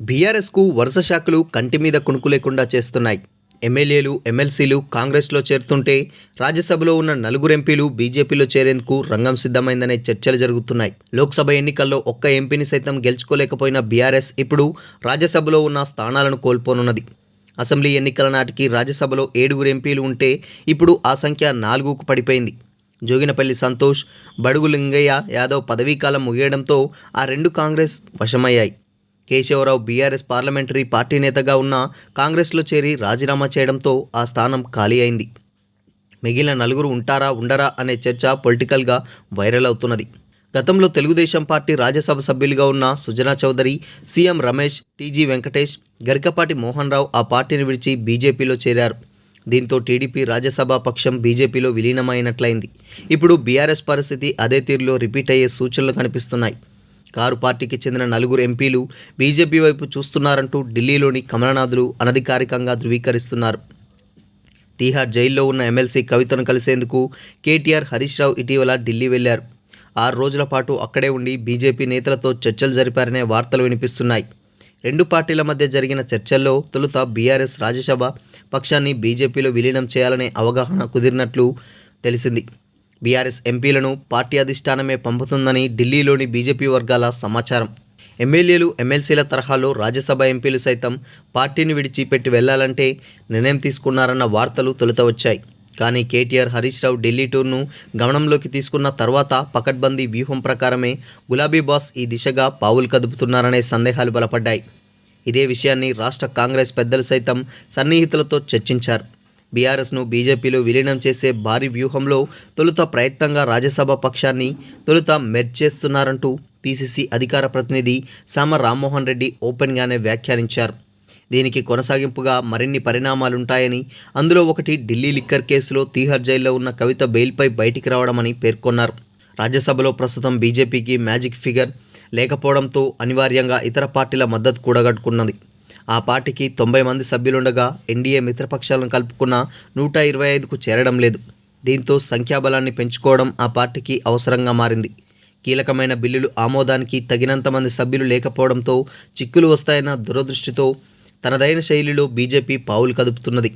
బీఆర్ఎస్కు వరుస శాఖలు కంటి మీద కుణుకు లేకుండా చేస్తున్నాయి. ఎమ్మెల్యేలు ఎమ్మెల్సీలు కాంగ్రెస్లో చేరుతుంటే రాజ్యసభలో ఉన్న నలుగురు ఎంపీలు బీజేపీలో చేరేందుకు రంగం సిద్ధమైందనే చర్చలు జరుగుతున్నాయి. లోక్సభ ఎన్నికల్లో ఒక్క ఎంపీని సైతం గెలుచుకోలేకపోయిన బీఆర్ఎస్ ఇప్పుడు రాజ్యసభలో ఉన్న స్థానాలను కోల్పోనున్నది. అసెంబ్లీ ఎన్నికల నాటికి రాజ్యసభలో ఏడుగురు ఎంపీలు ఉంటే ఇప్పుడు ఆ సంఖ్య నాలుగుకు పడిపోయింది. జోగినపల్లి సంతోష్ బడుగు లింగయ్య యాదవ్ పదవీకాలం ముగియడంతో ఆ రెండు కాంగ్రెస్ వశమయ్యాయి. కేశవరావు బీఆర్ఎస్ పార్లమెంటరీ పార్టీ నేతగా ఉన్న కాంగ్రెస్లో చేరి రాజీనామా చేయడంతో ఆ స్థానం ఖాళీ అయింది. మిగిలిన నలుగురు ఉంటారా ఉండరా అనే చర్చ పొలిటికల్గా వైరల్ అవుతున్నది. గతంలో తెలుగుదేశం పార్టీ రాజ్యసభ సభ్యులుగా ఉన్న సుజనా చౌదరి సీఎం రమేష్ టీజీ వెంకటేష్ గరికపాటి మోహన్ రావు ఆ పార్టీని విడిచి బీజేపీలో చేరారు. దీంతో టీడీపీ రాజ్యసభ పక్షం బీజేపీలో విలీనమైనట్లయింది. ఇప్పుడు బీఆర్ఎస్ పరిస్థితి అదే తీరులో రిపీట్ అయ్యే సూచనలు కనిపిస్తున్నాయి. కారు పార్టీకి చెందిన నలుగురు ఎంపీలు బీజేపీ వైపు చూస్తున్నారంటూ ఢిల్లీలోని కమలనాథులు అనధికారికంగా ధృవీకరిస్తున్నారు. తీహార్ జైల్లో ఉన్న ఎమ్మెల్సీ కవితను కలిసేందుకు కేటీఆర్ హరీష్ రావు ఇటీవల ఢిల్లీ వెళ్ళారు. ఆరు రోజుల పాటు అక్కడే ఉండి బీజేపీ నేతలతో చర్చలు జరిపారనే వార్తలు వినిపిస్తున్నాయి. రెండు పార్టీల మధ్య జరిగిన చర్చల్లో తొలుత బీఆర్ఎస్ రాజ్యసభ పక్షాన్ని బీజేపీలో విలీనం చేయాలనే అవగాహన కుదిరినట్లు తెలిసింది. బీఆర్ఎస్ ఎంపీలను పార్టీ అధిష్టానమే పంపుతుందని ఢిల్లీలోని బీజేపీ వర్గాల సమాచారం. ఎమ్మెల్యేలు ఎమ్మెల్సీల తరహాలో రాజ్యసభ ఎంపీలు సైతం పార్టీని విడిచిపెట్టి వెళ్ళాలంటే నిర్ణయం తీసుకున్నారన్న వార్తలు తొలుత వచ్చాయి కానీ కేటీఆర్ హరీష్ రావు ఢిల్లీ టూర్ను గమనంలోకి తీసుకున్న తర్వాత పకడ్బందీ వ్యూహం ప్రకారమే గులాబీ బాస్ ఈ దిశగా పావులు కదుపుతున్నారనే సందేహాలు బలపడ్డాయి. ఇదే విషయాన్ని రాష్ట్ర కాంగ్రెస్ పెద్దలు సైతం సన్నిహితులతో చర్చించారు. బీఆర్ఎస్ను బీజేపీలో విలీనం చేసే భారీ వ్యూహంలో తొలుత ప్రయత్నంగా రాజ్యసభ పక్షాన్ని తొలుత మెర్జ్ చేస్తున్నారంటూ పీసీసీ అధికార ప్రతినిధి సామ రామ్మోహన్ రెడ్డి ఓపెన్గానే వ్యాఖ్యానించారు. దీనికి కొనసాగింపుగా మరిన్ని పరిణామాలుంటాయని అందులో ఒకటి ఢిల్లీ లిక్కర్ కేసులో తీహార్ జైల్లో ఉన్న కవిత బెయిల్పై బయటికి రావడమని పేర్కొన్నారు. రాజ్యసభలో ప్రస్తుతం బీజేపీకి మ్యాజిక్ ఫిగర్ లేకపోవడంతో అనివార్యంగా ఇతర పార్టీల మద్దతు కూడగట్టుకున్నది. ఆ పార్టీకి తొంభై మంది సభ్యులుండగా ఎన్డీఏ మిత్రపక్షాలను కలుపుకున్న నూట ఇరవై ఐదుకు చేరడం లేదు. దీంతో సంఖ్యాబలాన్ని పెంచుకోవడం ఆ పార్టీకి అవసరంగా మారింది. కీలకమైన బిల్లులు ఆమోదానికి తగినంత మంది సభ్యులు లేకపోవడంతో చిక్కులు వస్తాయన్న దురదృష్టితో తనదైన శైలిలో బీజేపీ పావులు కదుపుతున్నది.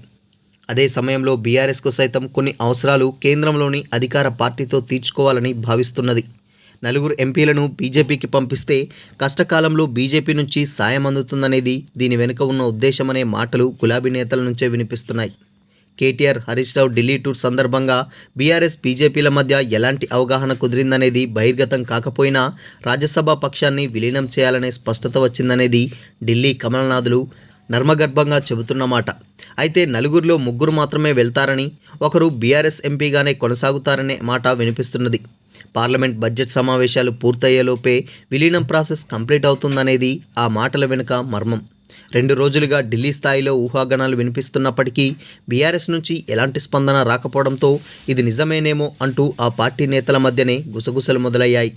అదే సమయంలో బీఆర్ఎస్కు సైతం కొన్ని అవసరాలు కేంద్రంలోని అధికార పార్టీతో తీర్చుకోవాలని భావిస్తున్నది. నలుగురు ఎంపీలను బీజేపీకి పంపిస్తే కష్టకాలంలో బీజేపీ నుంచి సాయం అందుతుందనేది దీని వెనుక ఉన్న ఉద్దేశమనే మాటలు గులాబీ నేతల నుంచే వినిపిస్తున్నాయి. కేటీఆర్ హరీష్ రావు ఢిల్లీ టూర్ సందర్భంగా బీఆర్ఎస్ బీజేపీల మధ్య ఎలాంటి అవగాహన కుదిరిందనేది బహిర్గతం కాకపోయినా రాజ్యసభ పక్షాన్ని విలీనం చేయాలనే స్పష్టత వచ్చిందనేది ఢిల్లీ కమలనాథులు నర్మగర్భంగా చెబుతున్నమాట అయితే నలుగురిలో ముగ్గురు మాత్రమే వెళ్తారని ఒకరు బీఆర్ఎస్ ఎంపీగానే కొనసాగుతారనే మాట వినిపిస్తున్నది. పార్లమెంట్ బడ్జెట్ సమావేశాలు పూర్తయ్యేలోపే విలీనం ప్రాసెస్ కంప్లీట్ అవుతుందనేది ఆ మాటల వెనుక మర్మం. రెండు రోజులుగా ఢిల్లీ స్థాయిలో ఊహాగానాలు వినిపిస్తున్నప్పటికీ బీఆర్ఎస్ నుంచి ఎలాంటి స్పందన రాకపోవడంతో ఇది నిజమేనేమో అంటూ ఆ పార్టీ నేతల మధ్యనే గుసగుసలు మొదలయ్యాయి.